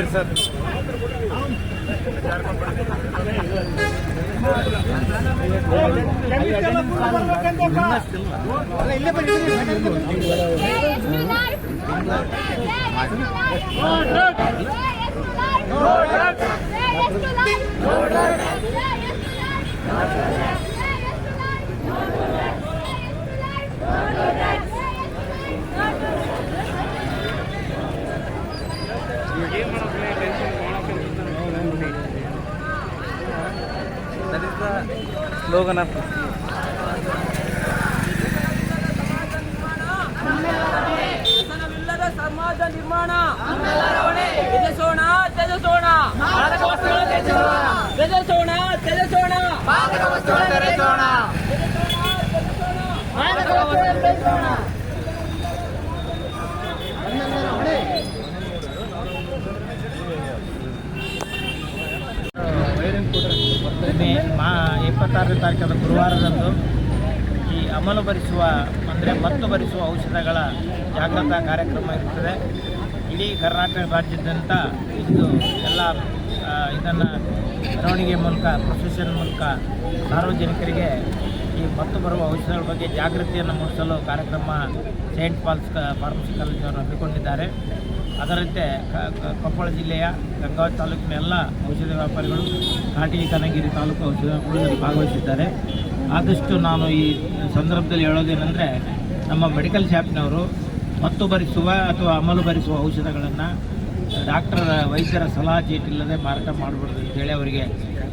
வந்துரு sir No of ವ್ಯಸನವಿಲ್ಲದ ಸಮಾಜ ನಿರ್ಮಾಣ. ತ್ಯಜಿಸೋಣ ತ್ಯಜಿಸೋಣ ಇಪ್ಪತ್ತಾರನೇ ತಾರೀಕಾದ ಗುರುವಾರದಂದು ಈ ಅಮಲು ಭರಿಸುವ, ಅಂದರೆ ಮತ್ತು ಭರಿಸುವ ಔಷಧಗಳ ಜಾಗೃತಾ ಕಾರ್ಯಕ್ರಮ ಇರುತ್ತದೆ. ಇಡೀ ಕರ್ನಾಟಕ ರಾಜ್ಯದಂತ ಇದು ಎಲ್ಲ ಇದನ್ನು ಮೆರವಣಿಗೆ ಮೂಲಕ ಪ್ರೊಸೆಷನ್ ಮೂಲಕ ಸಾರ್ವಜನಿಕರಿಗೆ ಈ ಮತ್ತು ಬರುವ ಔಷಧಗಳ ಬಗ್ಗೆ ಜಾಗೃತಿಯನ್ನು ಮೂಡಿಸಲು ಕಾರ್ಯಕ್ರಮ ಸೇಂಟ್ ಪಾಲ್ಸ್ ಫಾರ್ಮಸಿ ಕಾಲೇಜಿನವರು ಹಮ್ಮಿಕೊಂಡಿದ್ದಾರೆ. ಅದರಂತೆ ಕೊಪ್ಪಳ ಜಿಲ್ಲೆಯ ಗಂಗಾವತಿ ತಾಲೂಕಿನ ಎಲ್ಲ ಔಷಧ ವ್ಯಾಪಾರಿಗಳು ಕಾಟಿ ಕನಗಿರಿ ತಾಲೂಕು ಔಷಧ ವ್ಯಾಪಾರಿಗಳು ಭಾಗವಹಿಸಿದ್ದಾರೆ. ಆದಷ್ಟು ನಾನು ಈ ಸಂದರ್ಭದಲ್ಲಿ ಹೇಳೋದೇನೆಂದರೆ, ನಮ್ಮ ಮೆಡಿಕಲ್ ಶಾಪ್ನವರು ಮತ್ತು ಭರಿಸುವ ಅಥವಾ ಅಮಲು ಭರಿಸುವ ಔಷಧಗಳನ್ನು ಡಾಕ್ಟರ್ ವೈದ್ಯರ ಸಲಹಾ ಚೀಟಿಲ್ಲದೆ ಮಾರಾಟ ಮಾಡಬಾರ್ದು ಅಂತೇಳಿ ಅವರಿಗೆ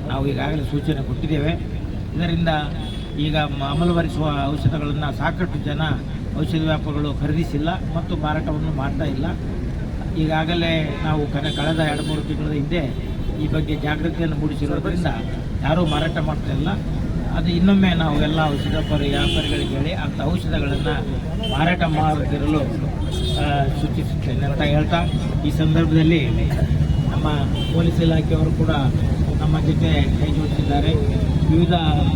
ನಾವು ಈಗಾಗಲೇ ಸೂಚನೆ ಕೊಟ್ಟಿದ್ದೇವೆ. ಇದರಿಂದ ಈಗ ಅಮಲು ಭರಿಸುವ ಔಷಧಗಳನ್ನು ಸಾಕಷ್ಟು ಜನ ಔಷಧ ವ್ಯಾಪಾರಗಳು ಖರೀದಿಸಿಲ್ಲ ಮತ್ತು ಮಾರಾಟವನ್ನು ಮಾಡ್ತಾ ಇಲ್ಲ. ಈಗಾಗಲೇ ನಾವು ಕನೆ, ಕಳೆದ ಎರಡು, ಮೂರು ತಿಂಗಳ ಹಿಂದೆ ಈ ಬಗ್ಗೆ ಜಾಗೃತಿಯನ್ನು ಮೂಡಿಸಿರೋದ್ರಿಂದ ಯಾರೂ ಮಾರಾಟ ಮಾಡ್ತಾಯಿಲ್ಲ ಅದು ಇನ್ನೊಮ್ಮೆ ನಾವು ಎಲ್ಲ ಔಷಧ ವ್ಯಾಪಾರಿ ವ್ಯಾಪಾರಿಗಳಿಗೆ ಹೇಳಿ ಅಂಥ ಔಷಧಗಳನ್ನು ಮಾರಾಟ ಮಾಡುತ್ತಿರಲು ಸೂಚಿಸುತ್ತೇನೆ ಅಂತ ಹೇಳ್ತಾ, ಈ ಸಂದರ್ಭದಲ್ಲಿ ನಮ್ಮ ಪೊಲೀಸ್ ಇಲಾಖೆಯವರು ಕೂಡ ನಮ್ಮ ಜೊತೆ ಕೈ ಜೋಡಿಸಿದ್ದಾರೆ. ವಿವಿಧ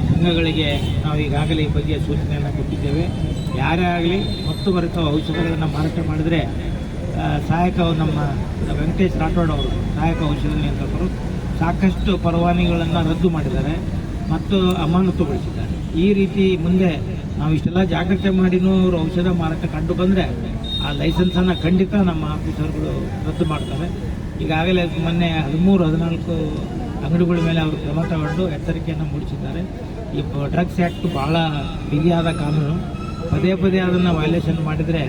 ಸಂಘಗಳಿಗೆ ನಾವು ಈಗಾಗಲೇ ಈ ಬಗ್ಗೆ ಸೂಚನೆಯನ್ನು ಕೊಟ್ಟಿದ್ದೇವೆ. ಯಾರೇ ಆಗಲಿ ಮತ್ತು ಬರುತ್ತೋ ಔಷಧಗಳನ್ನು ಮಾರಾಟ ಮಾಡಿದರೆ ಸಹಾಯಕ ನಮ್ಮ ವೆಂಕಟೇಶ್ ರಾಠೋಡ್ ಅವರು, ಸಹಾಯಕ ಔಷಧ ನಿಯಂತ್ರಕರು ಸಾಕಷ್ಟು ಪರವಾನಿಗಳನ್ನು ರದ್ದು ಮಾಡಿದ್ದಾರೆ ಮತ್ತು ಅಮಾನತುಗೊಳಿಸಿದ್ದಾರೆ. ಈ ರೀತಿ ಮುಂದೆ ನಾವು ಇಷ್ಟೆಲ್ಲ ಜಾಗ್ರತೆ ಮಾಡಿನೂ ಅವರು ಔಷಧ ಮಾರಾಟ ಕಂಡು ಬಂದರೆ ಆ ಲೈಸೆನ್ಸನ್ನು ಖಂಡಿತ ನಮ್ಮ ಆಫೀಸರ್ಗಳು ರದ್ದು ಮಾಡ್ತಾರೆ. ಈಗಾಗಲೇ ಮೊನ್ನೆ ಹದಿಮೂರು, ಹದಿನಾಲ್ಕು ಅಂಗಡಿಗಳ ಮೇಲೆ ಅವರು ಕ್ರಮ ತಗೊಂಡು ಎಚ್ಚರಿಕೆಯನ್ನು ಮೂಡಿಸಿದ್ದಾರೆ. ಈ ಡ್ರಗ್ಸ್ ಆ್ಯಕ್ಟ್ ಭಾಳ ಬಿಗಿಯಾದ ಕಾನೂನು. ಪದೇ ಪದೇ ಅದನ್ನು ವೈಲೇಷನ್ ಮಾಡಿದರೆ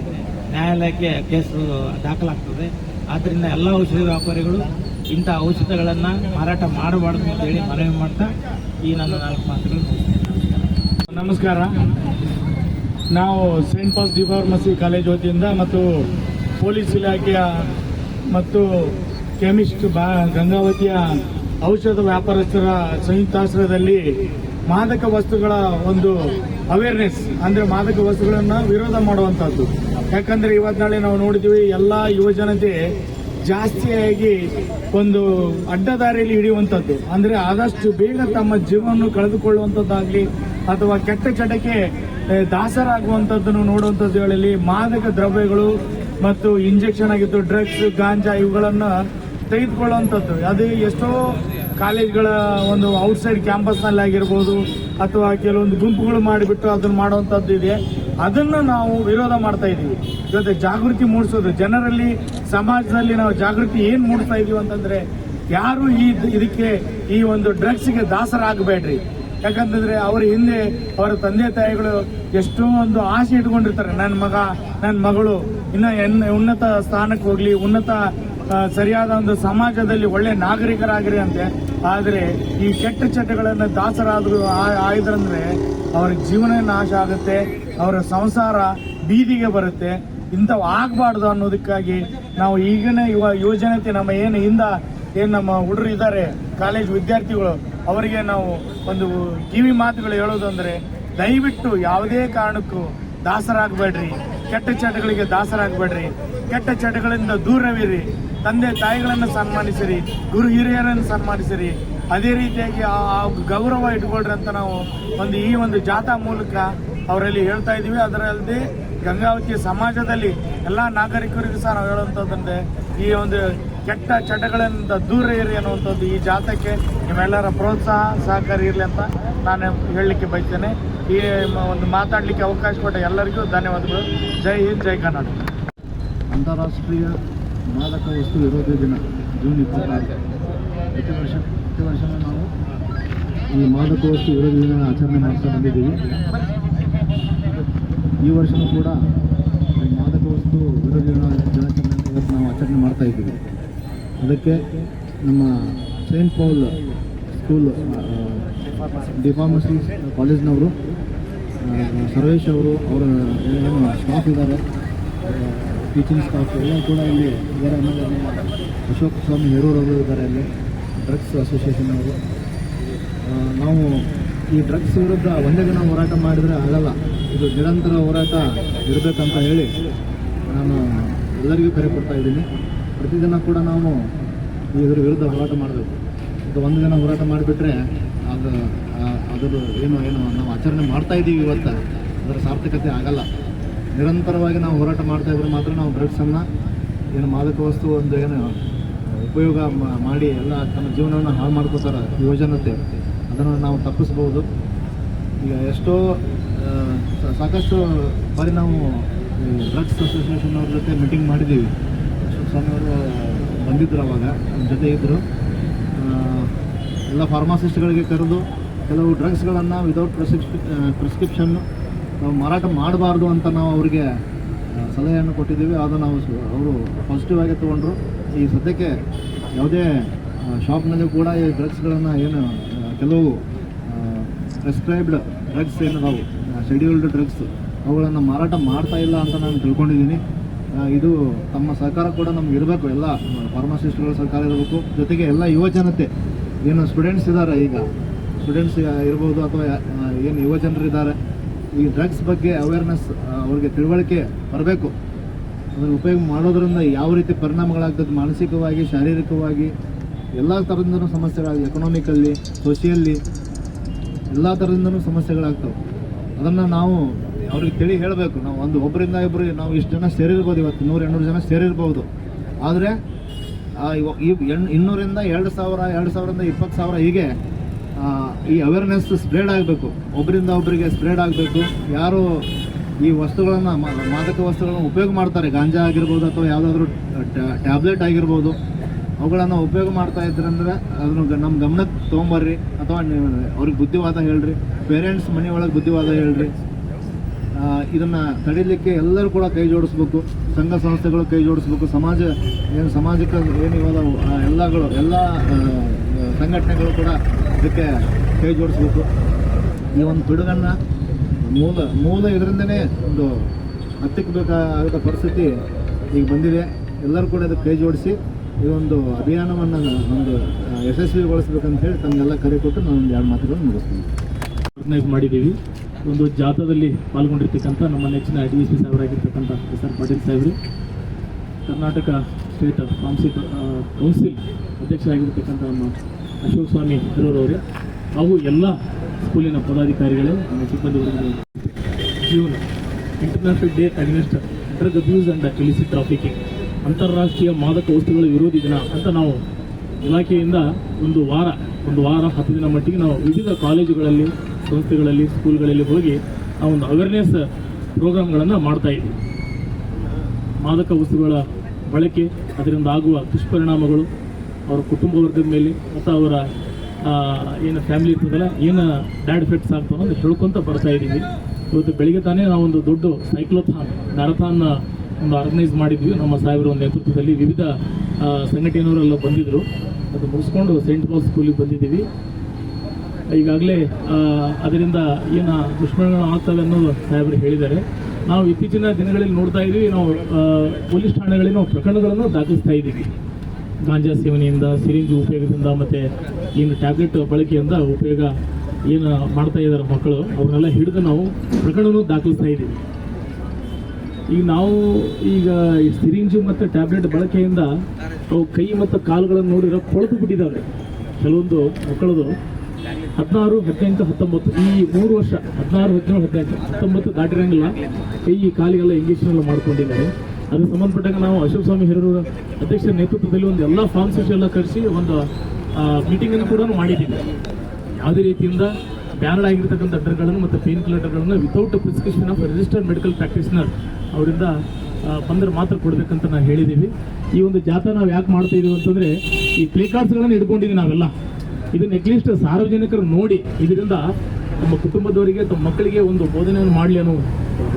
ನ್ಯಾಯಾಲಯಕ್ಕೆ ಕೇಸು ದಾಖಲಾಗ್ತದೆ. ಆದ್ದರಿಂದ ಎಲ್ಲ ಔಷಧಿ ವ್ಯಾಪಾರಿಗಳು ಇಂಥ ಔಷಧಗಳನ್ನು ಮಾರಾಟ ಮಾಡಬಾರ್ದು ಅಂತೇಳಿ ಮನವಿ ಮಾಡ್ತಾ ಈ ನನ್ನ ನಾಲ್ಕು ಮಾತುಗಳು ನಮಸ್ಕಾರ. ನಾವು ಸೇಂಟ್ ಪಾಲ್ಸ್ ಡಿಫಾರ್ಮಸಿ ಕಾಲೇಜ್ ವತಿಯಿಂದ ಮತ್ತು ಪೊಲೀಸ್ ಇಲಾಖೆಯ ಮತ್ತು ಕೆಮಿಸ್ಟ್ ಬಾ ಗಂಗಾವತಿಯ ಔಷಧ ವ್ಯಾಪಾರಸ್ಥರ ಸಂಯುಕ್ತಾಶ್ರಯದಲ್ಲಿ ಮಾದಕ ವಸ್ತುಗಳ ಒಂದು ಅವೇರ್ನೆಸ್ ಅಂದ್ರೆ ಮಾದಕ ವಸ್ತುಗಳನ್ನು ವಿರೋಧ ಮಾಡುವಂಥದ್ದು ಯಾಕಂದ್ರೆ ಇವತ್ತು ನಾಳೆ ನಾವು ನೋಡಿದ್ದೀವಿ ಎಲ್ಲ ಯುವಜನತೆ ಜಾಸ್ತಿಯಾಗಿ ಒಂದು ಅಡ್ಡದಾರಿಯಲ್ಲಿ ಹಿಡಿಯುವಂಥದ್ದು ಅಂದ್ರೆ ಆದಷ್ಟು ಬೇಗ ತಮ್ಮ ಜೀವನವನ್ನು ಕಳೆದುಕೊಳ್ಳುವಂಥದ್ದಾಗಲಿ ಅಥವಾ ಕೆಟ್ಟ ಚಟಕ್ಕೆ ದಾಸರಾಗುವಂಥದ್ದನ್ನು ಹೇಳಲಿ, ಮಾದಕ ದ್ರವ್ಯಗಳು ಮತ್ತು ಇಂಜೆಕ್ಷನ್ ಆಗಿದ್ದು ಡ್ರಗ್ಸ್ ಗಾಂಜಾ ಇವುಗಳನ್ನು ತೆಗೆದುಕೊಳ್ಳುವಂಥದ್ದು ಅದು ಎಷ್ಟೋ ಕಾಲೇಜ್ಗಳ ಒಂದು ಔಟ್ಸೈಡ್ ಕ್ಯಾಂಪಸ್ನಲ್ಲಿ ಆಗಿರ್ಬೋದು ಅಥವಾ ಕೆಲವೊಂದು ಗುಂಪುಗಳು ಮಾಡಿಬಿಟ್ಟು ಅದನ್ನು ಮಾಡುವಂಥದ್ದು ಇದೆ. ಅದನ್ನು ನಾವು ವಿರೋಧ ಮಾಡ್ತಾ ಇದ್ದೀವಿ. ಜೊತೆ ಜಾಗೃತಿ ಮೂಡಿಸೋದು. ಜನರಲ್ಲಿ, ಸಮಾಜದಲ್ಲಿ ನಾವು ಜಾಗೃತಿ ಏನು ಮೂಡಿಸ್ತಾ ಇದೀವಿ ಅಂತಂದ್ರೆ, ಯಾರು ಈ ಇದಕ್ಕೆ ಈ ಒಂದು ಡ್ರಗ್ಸ್ಗೆ ದಾಸರಾಗಬೇಡ್ರಿ. ಯಾಕಂತಂದ್ರೆ ಅವರ ಹಿಂದೆ ಅವರ ತಂದೆ ತಾಯಿಗಳು ಎಷ್ಟೋ ಒಂದು ಆಸೆ ಇಟ್ಕೊಂಡಿರ್ತಾರೆ. ನನ್ನ ಮಗ ನನ್ನ ಮಗಳು ಇನ್ನ ಉನ್ನತ ಸ್ಥಾನಕ್ಕೆ ಹೋಗ್ಲಿ, ಉನ್ನತ ಸರಿಯಾದ ಒಂದು ಸಮಾಜದಲ್ಲಿ ಒಳ್ಳೆ ನಾಗರಿಕರಾಗಿರಿ ಅಂತೆ. ಆದರೆ ಈ ಕೆಟ್ಟ ಚಟಗಳನ್ನು ದಾಸರಾದ್ರು ಆಯ್ದ್ರಂದ್ರೆ ಅವರ ಜೀವನ ನಾಶ ಆಗುತ್ತೆ, ಅವರ ಸಂಸಾರ ಬೀದಿಗೆ ಬರುತ್ತೆ. ಇಂಥವು ಆಗಬಾರ್ದು ಅನ್ನೋದಕ್ಕಾಗಿ ನಾವು ಈಗಿನ ಯುವ ಯುವಜನತೆ ನಮ್ಮ ಏನು ಹಿಂದ, ಏನು ನಮ್ಮ ಹುಡುಗರು ಇದ್ದಾರೆ ಕಾಲೇಜ್ ವಿದ್ಯಾರ್ಥಿಗಳು, ಅವರಿಗೆ ನಾವು ಒಂದು ಕಿವಿ ಮಾತುಗಳು ಹೇಳೋದು ಅಂದರೆ ದಯವಿಟ್ಟು ಯಾವುದೇ ಕಾರಣಕ್ಕೂ ದಾಸರಾಗಬೇಡ್ರಿ. ಕೆಟ್ಟ ಚಟಗಳಿಗೆ ದಾಸರಾಗಬೇಡ್ರಿ. ಕೆಟ್ಟ ಚಟಗಳಿಂದ ದೂರವಿರಿ. ತಂದೆ ತಾಯಿಗಳನ್ನು ಸನ್ಮಾನಿಸಿರಿ. ಗುರು ಹಿರಿಯರನ್ನು ಸನ್ಮಾನಿಸಿರಿ. ಅದೇ ರೀತಿಯಾಗಿ ಆ ಗೌರವ ಇಟ್ಕೊಳ್ರಿ ಅಂತ ನಾವು ಒಂದು ಈ ಒಂದು ಜಾಥಾ ಮೂಲಕ ಅವರಲ್ಲಿ ಹೇಳ್ತಾ ಇದ್ದೀವಿ. ಅದರಲ್ಲದೆ ಗಂಗಾವತಿ ಸಮಾಜದಲ್ಲಿ ಎಲ್ಲ ನಾಗರಿಕರಿಗೂ ಸಹ ನಾವು ಹೇಳುವಂಥದ್ದಂದ್ರೆ ಈ ಒಂದು ಕೆಟ್ಟ ಚಟಗಳಿಂದ ದೂರ ಇರಿ ಅನ್ನುವಂಥದ್ದು ಈ ಜಾಥಾಕ್ಕೆ ನಿಮ್ಮೆಲ್ಲರ ಪ್ರೋತ್ಸಾಹ ಸಹಕಾರಿ ಇರಲಿ ಅಂತ ನಾನು ಹೇಳಲಿಕ್ಕೆ ಬಯಸ್ತೇನೆ. ಈ ಒಂದು ಮಾತಾಡಲಿಕ್ಕೆ ಅವಕಾಶ ಕೊಟ್ಟ ಎಲ್ಲರಿಗೂ ಧನ್ಯವಾದಗಳು. ಜೈ ಹಿಂದ್, ಜೈ ಕರ್ನಾಟಕ. ಅಂತಾರಾಷ್ಟ್ರೀಯ ಮಾದಕ ವಸ್ತು ವಿರೋಧಿ ದಿನ, ಜೂನ್ ಇಪ್ಪತ್ತಾರು. ಪ್ರತಿ ವರ್ಷ ಪ್ರತಿ ವರ್ಷ ನಾವು ಈ ಮಾದಕ ವಸ್ತು ವಿರೋಧ ದಿನ ಆಚರಣೆ ಮಾಡ್ತಾ ಬಂದಿದ್ದೀವಿ. ಈ ವರ್ಷವೂ ಕೂಡ ಮಾದಕ ವಸ್ತು ವಿರೋಧ ದಿನ ನಾವು ಆಚರಣೆ ಮಾಡ್ತಾ ಇದ್ದೀವಿ. ಅದಕ್ಕೆ ನಮ್ಮ saint Paul school D pharmacy ಕಾಲೇಜ್ನವರು Sarvesh ಅವರು ಅವರ ಏನು ಸ್ಟಾಫ್ ಇದ್ದಾರೆ ಟೀಚಿಂಗ್ ಸ್ಟಾಫ್ ಎಲ್ಲ ಕೂಡ ಇಲ್ಲಿ ಇದ್ದಾರೆ. ಆಮೇಲೆ ಅಶೋಕ್ ಸ್ವಾಮಿ ಹೇರೂರವರು ಇದ್ದಾರೆ ಅಲ್ಲಿ ಡ್ರಗ್ಸ್ ಅಸೋಸಿಯೇಷನ್ ಅವರು. ನಾವು ಈ ಡ್ರಗ್ಸ್ ವಿರುದ್ಧ ಒಂದೇ ದಿನ ಹೋರಾಟ ಮಾಡಿದರೆ ಆಗಲ್ಲ. ಇದು ನಿರಂತರ ಹೋರಾಟ ಇರಬೇಕಂತ ಹೇಳಿ ನಾನು ಎಲ್ಲರಿಗೂ ಕರೆ ಕೊಡ್ತಾ ಇದ್ದೀನಿ. ಪ್ರತಿದಿನ ಕೂಡ ನಾವು ಇದರ ವಿರುದ್ಧ ಹೋರಾಟ ಮಾಡಬೇಕು. ಇದು ಒಂದು ದಿನ ಹೋರಾಟ ಮಾಡಿಬಿಟ್ರೆ ಅದು ಅದರ ಏನು ಏನು, ನಾವು ಆಚರಣೆ ಮಾಡ್ತಾ ಇದ್ದೀವಿ ಇವತ್ತು. ಅದರ ಸಾರ್ಥಕತೆ ಆಗಲ್ಲ. ನಿರಂತರವಾಗಿ ನಾವು ಹೋರಾಟ ಮಾಡ್ತಾ ಇದ್ರೆ ಮಾತ್ರ ನಾವು ಡ್ರಗ್ಸನ್ನು ಏನು ಮಾದಕ ವಸ್ತು ಒಂದು ಏನು, ಉಪಯೋಗ ಮಾಡಿ ಎಲ್ಲ ತಮ್ಮ ಜೀವನವನ್ನು ಹಾಳು ಮಾಡ್ಕೋತಾರೆ ಯುವಜನತೆ, ಅದನ್ನು ನಾವು ತಪ್ಪಿಸ್ಬೋದು. ಈಗ ಎಷ್ಟೋ ಸಾಕಷ್ಟು ಬಾರಿ ನಾವು ಡ್ರಗ್ಸ್ ಅಸೋಸಿಯೇಷನ್ ಅವ್ರ ಜೊತೆ ಮೀಟಿಂಗ್ ಮಾಡಿದ್ದೀವಿ. ಅಶೋಕ್ ಸ್ವಾಮಿ ಅವರು ಬಂದಿದ್ದರು ಅವಾಗ, ನಮ್ಮ ಜೊತೆ ಇದ್ದರು ಎಲ್ಲ ಫಾರ್ಮಾಸಿಸ್ಟ್ಗಳಿಗೆ ಕರೆದು ಕೆಲವು ಡ್ರಗ್ಸ್ಗಳನ್ನು ವಿದೌಟ್ ಪ್ರಿಸ್ಕ್ರಿಪ್ ಪ್ರಿಸ್ಕ್ರಿಪ್ಷನ್ ನಾವು ಮಾರಾಟ ಮಾಡಬಾರ್ದು ಅಂತ ನಾವು ಅವರಿಗೆ ಸಲಹೆಯನ್ನು ಕೊಟ್ಟಿದ್ದೀವಿ. ಅದು ನಾವು ಅವರು ಪಾಸಿಟಿವ್ ಆಗಿ ತೊಗೊಂಡ್ರು. ಈ ಸದ್ಯಕ್ಕೆ ಯಾವುದೇ ಶಾಪ್ನಲ್ಲಿ ಕೂಡ ಈ ಡ್ರಗ್ಸ್ಗಳನ್ನು ಏನು ಕೆಲವು ಪ್ರಿಸ್ಕ್ರೈಬ್ಡ್ ಡ್ರಗ್ಸ್ ಏನದಾವು ಶೆಡ್ಯೂಲ್ಡ್ ಡ್ರಗ್ಸ್ ಅವುಗಳನ್ನು ಮಾರಾಟ ಮಾಡ್ತಾ ಇಲ್ಲ ಅಂತ ನಾನು ತಿಳ್ಕೊಂಡಿದ್ದೀನಿ. ಇದು ತಮ್ಮ ಸಹಕಾರ ಕೂಡ ನಮ್ಗೆ ಇರಬೇಕು. ಎಲ್ಲ ಫಾರ್ಮಾಸಿಸ್ಟ್ಗಳ ಸಹಕಾರ ಇರಬೇಕು. ಜೊತೆಗೆ ಎಲ್ಲ ಯುವ ಜನತೆ ಏನು ಸ್ಟೂಡೆಂಟ್ಸ್ ಇದ್ದಾರೆ ಈಗ? ಸ್ಟೂಡೆಂಟ್ಸ್ ಇರ್ಬೋದು ಅಥವಾ ಏನು ಯುವ ಜನರು ಇದ್ದಾರೆ ಈ ಡ್ರಗ್ಸ್ ಬಗ್ಗೆ ಅವೇರ್ನೆಸ್ ಅವ್ರಿಗೆ ತಿಳುವಳಿಕೆ ಬರಬೇಕು. ಅದನ್ನು ಉಪಯೋಗ ಮಾಡೋದ್ರಿಂದ ಯಾವ ರೀತಿ ಪರಿಣಾಮಗಳಾಗ್ತದೆ ಮಾನಸಿಕವಾಗಿ, ಶಾರೀರಿಕವಾಗಿ, ಎಲ್ಲ ಥರದಿಂದನೂ ಸಮಸ್ಯೆಗಳಾಗಿ ಎಕನಾಮಿಕಲ್ಲಿ ಸೋಷಿಯಲ್ಲಿ ಎಲ್ಲ ಥರದಿಂದನೂ ಸಮಸ್ಯೆಗಳಾಗ್ತವೆ. ಅದನ್ನು ನಾವು ಅವ್ರಿಗೆ ತಿಳಿ ಹೇಳಬೇಕು. ನಾವು ಒಂದು ಒಬ್ಬರಿಂದ ಇಬ್ಬರು ನಾವು ಇಷ್ಟು ಜನ ಸೇರಿರ್ಬೋದು ಇವತ್ತು. ನೂರು ಎಂಟುನೂರು ಜನ ಸೇರಿರ್ಬೋದು. ಆದರೆ ಇನ್ನೂರಿಂದ ಎರಡು ಸಾವಿರ, ಎರಡು ಸಾವಿರದಿಂದ ಇಪ್ಪತ್ತು ಸಾವಿರ ಹೀಗೆ ಈ ಅವೇರ್ನೆಸ್ ಸ್ಪ್ರೆಡ್ ಆಗಬೇಕು. ಒಬ್ಬರಿಂದ ಒಬ್ಬರಿಗೆ ಸ್ಪ್ರೆಡ್ ಆಗಬೇಕು. ಯಾರು ಈ ವಸ್ತುಗಳನ್ನು ಮಾದಕ ವಸ್ತುಗಳನ್ನು ಉಪಯೋಗ ಮಾಡ್ತಾರೆ. ಗಾಂಜಾ ಆಗಿರ್ಬೋದು ಅಥವಾ ಯಾವುದಾದ್ರೂ ಟ್ಯಾಬ್ಲೆಟ್ ಆಗಿರ್ಬೋದು. ಅವುಗಳನ್ನು ಉಪಯೋಗ ಮಾಡ್ತಾ ಇದ್ರಂದ್ರೆ ಅದನ್ನು ನಮ್ಮ ಗಮನಕ್ಕೆ ತೊಗೊಂಬರ್ರಿ. ಅಥವಾ ನೀವು ಅವ್ರಿಗೆ ಬುದ್ಧಿವಾದ ಹೇಳ್ರಿ. ಪೇರೆಂಟ್ಸ್ ಮನೆಯೊಳಗೆ ಬುದ್ಧಿವಾದ ಹೇಳ್ರಿ. ಇದನ್ನ ತಡೀಲಿಕ್ಕೆ ಎಲ್ಲರೂ ಕೂಡ ಕೈ ಜೋಡಿಸ್ಬೇಕು. ಸಂಘ ಸಂಸ್ಥೆಗಳು ಕೈ ಜೋಡಿಸ್ಬೇಕು. ಸಮಾಜ, ಏನು ಸಮಾಜಕ್ಕೆ ಏನು ಇವಾಗ ಎಲ್ಲಗಳು, ಎಲ್ಲ ಸಂಘಟನೆಗಳು ಕೂಡ ಇದಕ್ಕೆ ಕೈ ಜೋಡಿಸ್ಬೇಕು. ಈ ಒಂದು ಪಿಡುಗನ್ನ ಮೂಲ ಮೂಲ ಇದರಿಂದನೇ ಒಂದು ಹತ್ತಿಕ್ಕಬೇಕಾದ ಪರಿಸ್ಥಿತಿ ಈಗ ಬಂದಿದೆ. ಎಲ್ಲರೂ ಕೂಡ ಅದಕ್ಕೆ ಕೈ ಜೋಡಿಸಿ ಈ ಒಂದು ಅಭಿಯಾನವನ್ನು ಒಂದು ಯಶಸ್ವಿಗೊಳಿಸ್ಬೇಕಂತ ಹೇಳಿ ತಮಗೆಲ್ಲ ಕರೆ ಕೊಟ್ಟು ನಾನು ಎರಡು ಮಾತುಗಳನ್ನು ಮುಗಿಸ್ತೀನಿ ಆರ್ಗನೈಸ್ ಮಾಡಿದ್ದೀವಿ. ಒಂದು ಜಾಥಾದಲ್ಲಿ ಪಾಲ್ಗೊಂಡಿರ್ತಕ್ಕಂಥ ನಮ್ಮ ನೆಚ್ಚಿನ ಡಿ ಎಸ್ ಸಿ ಸಾಹೇಬರಾಗಿರ್ತಕ್ಕಂಥ ಎಸ್ ಆರ್ ಪಾಟೀಲ್ ಸಾಹೇಬರು. ಕರ್ನಾಟಕ ಸ್ಟೇಟ್ ಫಾರ್ಮಸಿ ಕೌನ್ಸಿಲ್ ಅಧ್ಯಕ್ಷರಾಗಿರ್ತಕ್ಕಂಥ ನಮ್ಮ ಅಶೋಕ್ ಸ್ವಾಮಿ ಅವರೇ. ಹಾಗೂ ಎಲ್ಲ ಸ್ಕೂಲಿನ ಪದಾಧಿಕಾರಿಗಳೇ, ನಮ್ಮ ಸಿಬ್ಬಂದಿ ಜೀವನ international day against drug abuse and illicit trafficking ಅಂತಾರಾಷ್ಟ್ರೀಯ ಮಾದಕ ವಸ್ತುಗಳ ವಿರೋಧಿ ದಿನ ಅಂತ ನಾವು ಇಲಾಖೆಯಿಂದ ಒಂದು ವಾರ ಒಂದು ವಾರ, ಹತ್ತು ದಿನ ಮಟ್ಟಿಗೆ ನಾವು ವಿವಿಧ ಕಾಲೇಜುಗಳಲ್ಲಿ ಸಂಸ್ಥೆಗಳಲ್ಲಿ, ಸ್ಕೂಲ್ಗಳಲ್ಲಿ ಹೋಗಿ ಆ ಒಂದು ಅವೇರ್ನೆಸ್ ಪ್ರೋಗ್ರಾಮ್ಗಳನ್ನು ಮಾಡ್ತಾ ಇದ್ದೀವಿ ಮಾದಕ ವಸ್ತುಗಳ ಬಳಕೆ, ಅದರಿಂದ ಆಗುವ ದುಷ್ಪರಿಣಾಮಗಳು, ಅವರ ಕುಟುಂಬ ವರ್ಗದ ಮೇಲೆ, ಮತ್ತು ಅವರ ಏನು ಫ್ಯಾಮಿಲಿ ಇರ್ತದಲ್ಲ, ಏನು ಬ್ಯಾಡ್ ಎಫೆಕ್ಟ್ಸ್ ಆಗ್ತವೆ ಅಂತ ಹೇಳ್ಕೊತ ಬರ್ತಾ ಇದ್ದೀವಿ. ಇವತ್ತು ಬೆಳಿಗ್ಗೆ ತಾನೇ ನಾವೊಂದು ದೊಡ್ಡ ಸೈಕ್ಲೋಥಾನ್ ಮ್ಯಾರಥಾನ್ನ ಒಂದು ಆರ್ಗನೈಸ್ ಮಾಡಿದ್ವಿ. ನಮ್ಮ ಸಾಹೇಬರ ಒಂದು ನೇತೃತ್ವದಲ್ಲಿ ವಿವಿಧ ಸಂಘಟನೆಯವರೆಲ್ಲ ಬಂದಿದ್ದರು ಅದು ಮುಗಿಸ್ಕೊಂಡು ಸೆಂಟ್ ಪಾಲ್ ಸ್ಕೂಲಿಗೆ ಬಂದಿದ್ದೀವಿ. ಈಗಾಗಲೇ ಅದರಿಂದ ಏನು ದುಷ್ಪರಿಣಾಮ ಆಗ್ತವೆ ಅನ್ನೋದು ಸಾಹೇಬರು ಹೇಳಿದ್ದಾರೆ. ನಾವು ಇತ್ತೀಚಿನ ದಿನಗಳಲ್ಲಿ ನೋಡ್ತಾ ಇದ್ದೀವಿ ನಾವು ಪೊಲೀಸ್ ಠಾಣೆಗಳಲ್ಲಿ ನಾವು ಪ್ರಕರಣಗಳನ್ನು ದಾಖಲಿಸ್ತಾ ಇದ್ದೀವಿ ಗಾಂಜಾ ಸೇವನೆಯಿಂದ, ಸಿರಿಂಜ್ ಉಪಯೋಗದಿಂದ, ಮತ್ತು ಏನು ಟ್ಯಾಬ್ಲೆಟ್ ಬಳಕೆಯಿಂದ ಉಪಯೋಗ ಏನು ಮಾಡ್ತಾ ಇದ್ದಾರೆ ಮಕ್ಕಳು, ಅವನ್ನೆಲ್ಲ ಹಿಡಿದು ನಾವು ಪ್ರಕರಣವನ್ನು ದಾಖಲಿಸ್ತಾ ಇದ್ದೀವಿ ಈಗ ನಾವು ಈಗ ಈ ಸಿರಿಂಜು ಮತ್ತು ಟ್ಯಾಬ್ಲೆಟ್ ಬಳಕೆಯಿಂದ ಅವು ಕೈ ಮತ್ತು ಕಾಲುಗಳನ್ನು ನೋಡಿರೋ ಕೊಳೆತು ಬಿಟ್ಟಿದ್ದಾವೆ ಕೆಲವೊಂದು ಮಕ್ಕಳದು ಹದಿನಾರು ಹದಿನೆಂಟು ಹತ್ತೊಂಬತ್ತು. ಈ ಮೂರು ವರ್ಷ, ಹದಿನಾರು, ಹದಿನೇಳು ಹದಿನೆಂಟು ಹತ್ತೊಂಬತ್ತು ದಾಟಿರಂಗಿಲ್ಲ. ಈ ಕಾಲಿಗೆಲ್ಲ ಎಲ್ಲ ಮಾಡ್ಕೊಂಡಿದ್ದಾರೆ. ಅದಕ್ಕೆ ಸಂಬಂಧಪಟ್ಟಾಗ ನಾವು ಅಶೋಕ್ ಸ್ವಾಮಿ ಹಿರಿಯರ ಅಧ್ಯಕ್ಷರ ನೇತೃತ್ವದಲ್ಲಿ ಒಂದು ಎಲ್ಲ ಫಾರ್ಮ್ಸ್ ಎಲ್ಲ ಕರೆಸಿ ಒಂದು ಮೀಟಿಂಗನ್ನು ಕೂಡ ಮಾಡಿದ್ದೀವಿ. ಯಾವುದೇ ರೀತಿಯಿಂದ ಬ್ಯಾನಡ್ ಆಗಿರ್ತಕ್ಕಂಥ ಡ್ರಗ್ಗಳನ್ನು ಮತ್ತು pain ಕಿಲ್ಲರ್ಗಳನ್ನು without prescription of registered medical practitioner ಅವರಿಂದ ಬಂದರೆ ಮಾತ್ರ ಕೊಡಬೇಕಂತ ನಾವು ಹೇಳಿದ್ದೀವಿ. ಈ ಒಂದು ಜಾಥಾ ನಾವು ಯಾಕೆ ಮಾಡ್ತಾ ಇದೀವಿ ಅಂತಂದರೆ ಈ ಪ್ಲೇ ಕಾರ್ಡ್ಸ್ಗಳನ್ನು ಇಟ್ಕೊಂಡಿದ್ದೀವಿ ನಾವೆಲ್ಲ. ಇದನ್ನ ಅಟ್ಲೀಸ್ಟ್ ಸಾರ್ವಜನಿಕರು ನೋಡಿ, ಇದರಿಂದ ನಮ್ಮ ಕುಟುಂಬದವರಿಗೆ, ತಮ್ಮ ಮಕ್ಕಳಿಗೆ ಒಂದು ಬೋಧನೆಯನ್ನು ಮಾಡಲಿ ಅನ್ನೋ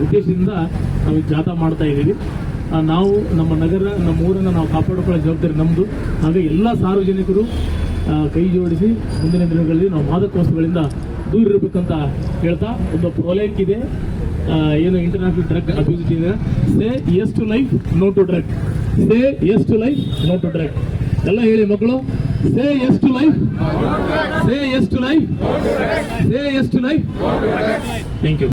ಉದ್ದೇಶದಿಂದ ನಾವು ಜಾಥಾ ಮಾಡ್ತಾ ಇದ್ದೀವಿ. ನಾವು ನಮ್ಮ ನಗರ, ನಮ್ಮ ಊರನ್ನು ನಾವು ಕಾಪಾಡಿಕೊಳ್ಳೋ ಜವಾಬ್ದಾರಿ ನಮ್ಮದು ಹಾಗೆ ಎಲ್ಲ ಸಾರ್ವಜನಿಕರು ಕೈ ಜೋಡಿಸಿ ಮುಂದಿನ ದಿನಗಳಲ್ಲಿ ನಾವು ಮಾದಕ ವಸ್ತುಗಳಿಂದ ದೂರ ಇರಬೇಕಂತ ಹೇಳ್ತಾ ಒಂದು ಪ್ರೋಲೇಕ್ ಇದೆ. ಏನು ಇಂಟರ್ನ್ಯಾಷನಲ್ ಡ್ರಗ್ ಅಬ್ಯೂಸ್ ಇದೆ. Say yes to life no to drug say yes to life no to drug ಎಲ್ಲ ಹೇಳಿ ಮಕ್ಕಳು. Say yes to life. Say yes to life. Say yes to life. Thank you.